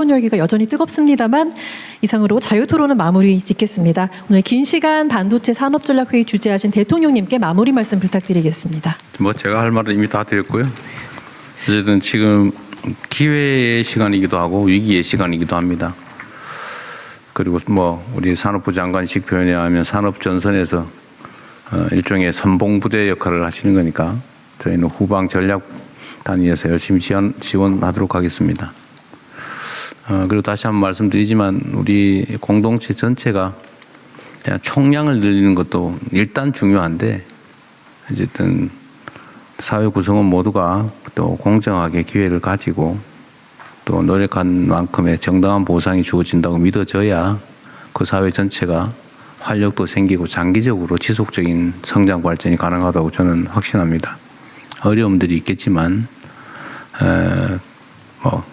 토론 열기가 여전히 뜨겁습니다만 이상으로 자유토론은 마무리 짓겠습니다. 오늘 긴 시간 반도체 산업전략회의 주재하신 대통령님께 마무리 말씀 부탁드리겠습니다. 뭐 제가 할 말은 이미 다 드렸고요. 어쨌든 지금 기회의 시간이기도 하고 위기의 시간이기도 합니다. 그리고 뭐 우리 산업부 장관식 표현에 하면 산업 전선에서 어, 일종의 선봉부대 역할을 하시는 거니까 저희는 후방 전략 단위에서 열심히 지원, 지원하도록 하겠습니다. 어, 그리고 다시 한번 말씀드리지만 우리 공동체 전체가 총량을 늘리는 것도 일단 중요한데 어쨌든 사회 구성원 모두가 또 공정하게 기회를 가지고 또 노력한 만큼의 정당한 보상이 주어진다고 믿어져야 그 사회 전체가 활력도 생기고 장기적으로 지속적인 성장 발전이 가능하다고 저는 확신합니다. 어려움들이 있겠지만 에, 뭐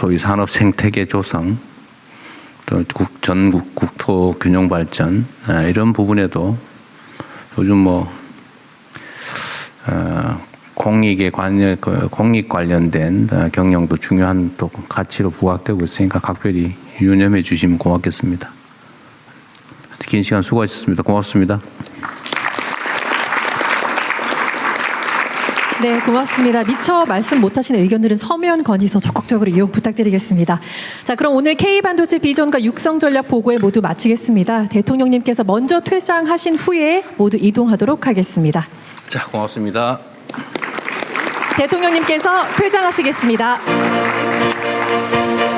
소위 산업 생태계 조성 또 국- 전국 국토 균형 발전 에, 이런 부분에도 요즘 뭐 어, 공익에 관련 그 공익 관련된 어, 경영도 중요한 또 가치로 부각되고 있으니까 각별히 유념해 주시면 고맙겠습니다. 긴 시간 수고하셨습니다. 고맙습니다. 네, 고맙습니다. 미처 말씀 못하신 의견들은 서면 건의서 적극적으로 이용 부탁드리겠습니다. 자, 그럼 오늘 K 반도체 비전과 육성 전략 보고회 모두 마치겠습니다. 대통령님께서 먼저 퇴장하신 후에 모두 이동하도록 하겠습니다. 자, 고맙습니다. 대통령님께서 퇴장하시겠습니다.